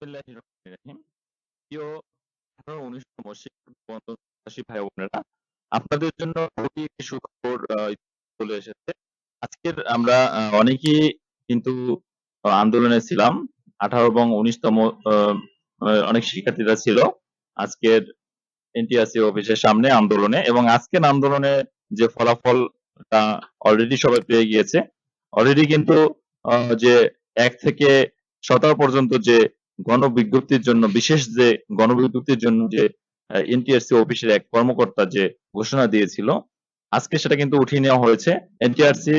বিসমিল্লাহির রহমানির রহিম। প্রিয় ১৮ ১৯ শিক্ষক ভাই বোনেরা আপনাদের জন্য সুখবর চলে এসেছে। আজকের আমরা অনেকেই কিন্তু আন্দোলনে ছিলাম। ১৮ এবং ১৯ তম আ আ অনেক শিক্ষার্থীরা ছিল। আজকের এনটিআরসি অফিসের সামনে আন্দোলনে এবং আজকের আন্দোলনে যে ফলাফলটা অলরেডি সবাই পেয়ে গিয়েছে। অলরেডি কিন্তু যে এক থেকে ১৭ পর্যন্ত যে গণবিজ্ঞপ্তির জন্য বিশেষ যে গণবিজ্ঞপ্তির জন্য যে এনটিআরসি অফিসের এক কর্মকর্তা যে ঘোষণা দিয়েছিল, আজকে সেটা কিন্তু উঠিয়ে নেওয়া হয়েছে। এনটিআরসি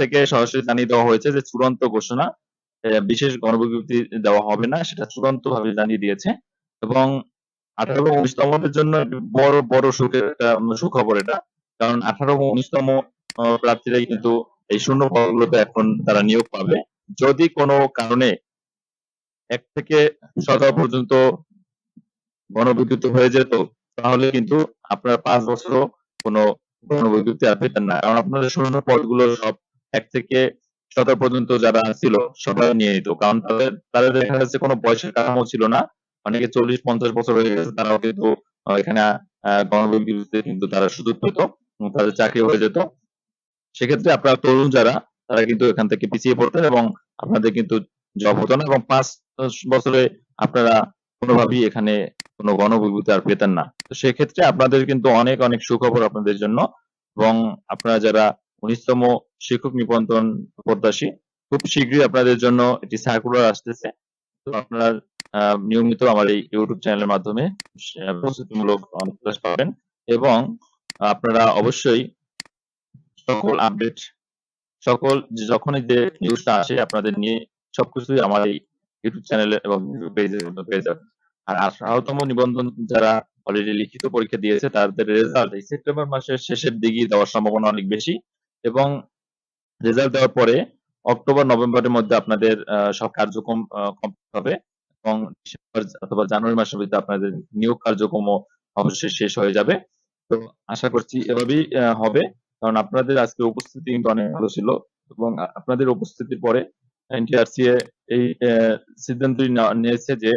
থেকে সরাসরি জানিয়ে দেওয়া হয়েছে যে চূড়ান্ত ঘোষণা বিশেষ গণবিজ্ঞপ্তি দেওয়া হবে না। সেটা চূড়ান্ত ভাবে জানিয়ে দিয়েছে এবং ১৮ এবং ১৯ তমদের জন্য বড়, বড় সুখের একটা সুখবর এটা। কারণ ১৮ এবং ১৯ তম প্রার্থীরাই কিন্তু এই শূন্য পদগুলোতে এখন তারা নিয়োগ পাবে। যদি কোনো কারণে ১ থেকে ১৭ পর্যন্ত গণবিজ্ঞপ্তি হয়ে যেত, তাহলে কিন্তু আপনারা ৫ বছরও কোনো গণবিজ্ঞপ্তি আর পেতেন না। কারণ আপনাদের শূন্য পদগুলো সব ১ থেকে ১৭ পর্যন্ত যারা ছিল সবাই নিয়ে নিত। কারণ তাদের তাদের দেখা যাচ্ছে কোনো বয়সের কাঠামো ছিল না। অনেকে ৪০-৫০ বছর হয়ে গেছে তারাও কিন্তু এখানে গণবিজ্ঞপ্তিতে কিন্তু তারা সুযোগ পেত তাদের চাকরি হয়ে যেত। সেক্ষেত্রে আপনারা তরুণ যারা তারা কিন্তু এখান থেকে পিছিয়ে পড়তেন এবং আপনাদের কিন্তু জব হতো না এবং ৫ ১০ বছরে আপনারা কোনোভাবেই এখানে কোনো গণবিভূতি আর পেতেন না। তো সেক্ষেত্রে আপনাদের কিন্তু অনেক, অনেক সুখবর আপনাদের জন্য এবং আপনারা যারা ১৯ তম শিক্ষক নিবন্ধন প্রত্যাশী খুব শীঘ্রই আপনাদের জন্য একটি সার্কুলার আসতেছে। তো আপনারা নিয়মিত আমার এই ইউটিউব চ্যানেলের মাধ্যমে প্রস্তুতিমূলক ক্লাস পাবেন এবং আপনারা অবশ্যই সকল আপডেট সকল যখনই যে নিউজটা আসে আপনাদের নিয়ে সবকিছুই আমার এই ইউটিউব চ্যানেলে এবং পেজে পেয়ে যাবেন। আর ১৮ নিবন্ধন যারা অলরেডি লিখিত পরীক্ষা দিয়েছে, তাদের রেজাল্ট এই সেপ্টেম্বর মাসের শেষের দিকেই দেওয়ার সম্ভাবনা অনেক বেশি এবং রেজাল্ট দেওয়ার পরে অক্টোবর, নভেম্বরের মধ্যে আপনাদের সব কার্যক্রম কমপ্লিট হবে এবং ডিসেম্বর অথবা জানুয়ারি মাসের মধ্যে আপনাদের নিয়োগ কার্যক্রমও অবশ্যই শেষ হয়ে যাবে। তো আশা করছি এভাবেই হবে। কারণ আপনাদের আজকে উপস্থিতি কিন্তু অনেক ভালো ছিল এবং আপনাদের উপস্থিতির পরে এনটিআরসি এই অ্যা সিদ্ধান্তই নিয়েছে যে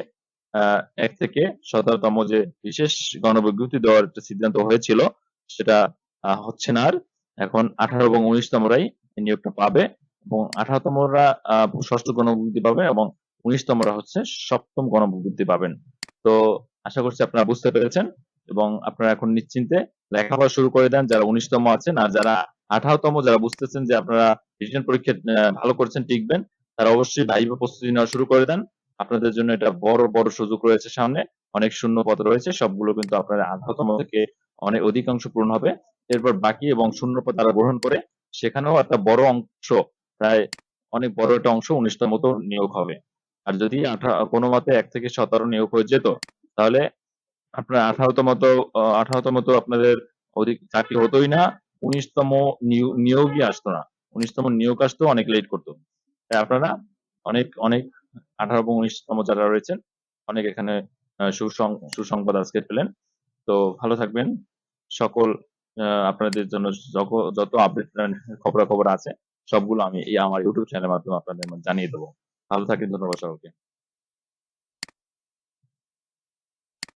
১ থেকে ১৭ তম যে বিশেষ গণবিজ্ঞপ্তি দেওয়ার একটা সিদ্ধান্ত হয়েছিল সেটা হচ্ছে না আর। এখন ১৮ এবং ১৯ তমরাই নিয়োগটা পাবে এবং ১৮ তমরা আ ৬ষ্ঠ গণবিজ্ঞপ্তি পাবে এবং ১৯ তমরা হচ্ছে সপ্তম গণবিজ্ঞপ্তি পাবেন। তো আশা করছি আপনারা বুঝতে পেরেছেন এবং আপনারা এখন নিশ্চিন্তে লেখাপড়া শুরু করে দেন যারা ১৯ তম আছেন আর যারা আঠারোতম যারা বুঝতেছেন যে আপনারা রিটেন পরীক্ষায় আ ভালো করছেন টিকবেন, তারা অবশ্যই ভাইবা প্রস্তুতি নেওয়া শুরু করে দেন। আপনাদের জন্য এটা বড়, বড় সুযোগ রয়েছে সামনে। অনেক শূন্য পদ রয়েছে। সবগুলো কিন্তু আপনার ১৮ তম থেকে অনেক অধিকাংশ পূরণ হবে। এরপর বাকি এবং শূন্য পদ তারা গ্রহণ করে সেখানেও একটা বড় অংশ প্রায় অনেক বড় একটা অংশ ১৯ তমতেও নিয়োগ হবে। আর যদি আঠা কোনমতে ১ থেকে ১৭ নিয়োগ হয়ে যেত তাহলে আপনার ১৮ তমতো আ ১৮ তমতো আপনাদের অধিক চাকরি হতোই না। ১৯ তম নিয়োগই আসতো না। উনিশতম নিয়োগ আসতো অনেক লেট করত। তাই আপনারা অনেক, অনেক ১৮ এবং উনিশতম যারা রয়েছেন অনেক এখানে সুসংবাদ আজকে পেলেন। তো ভালো থাকবেন। সকল আপনাদের জন্য যত আপডেট খবরাখবর আছে সবগুলো আমি এই আমার ইউটিউব চ্যানেলের মাধ্যমে আপনাদের জানিয়ে দেবো ভালো থাকেন ধন্যবাদ সকলকে।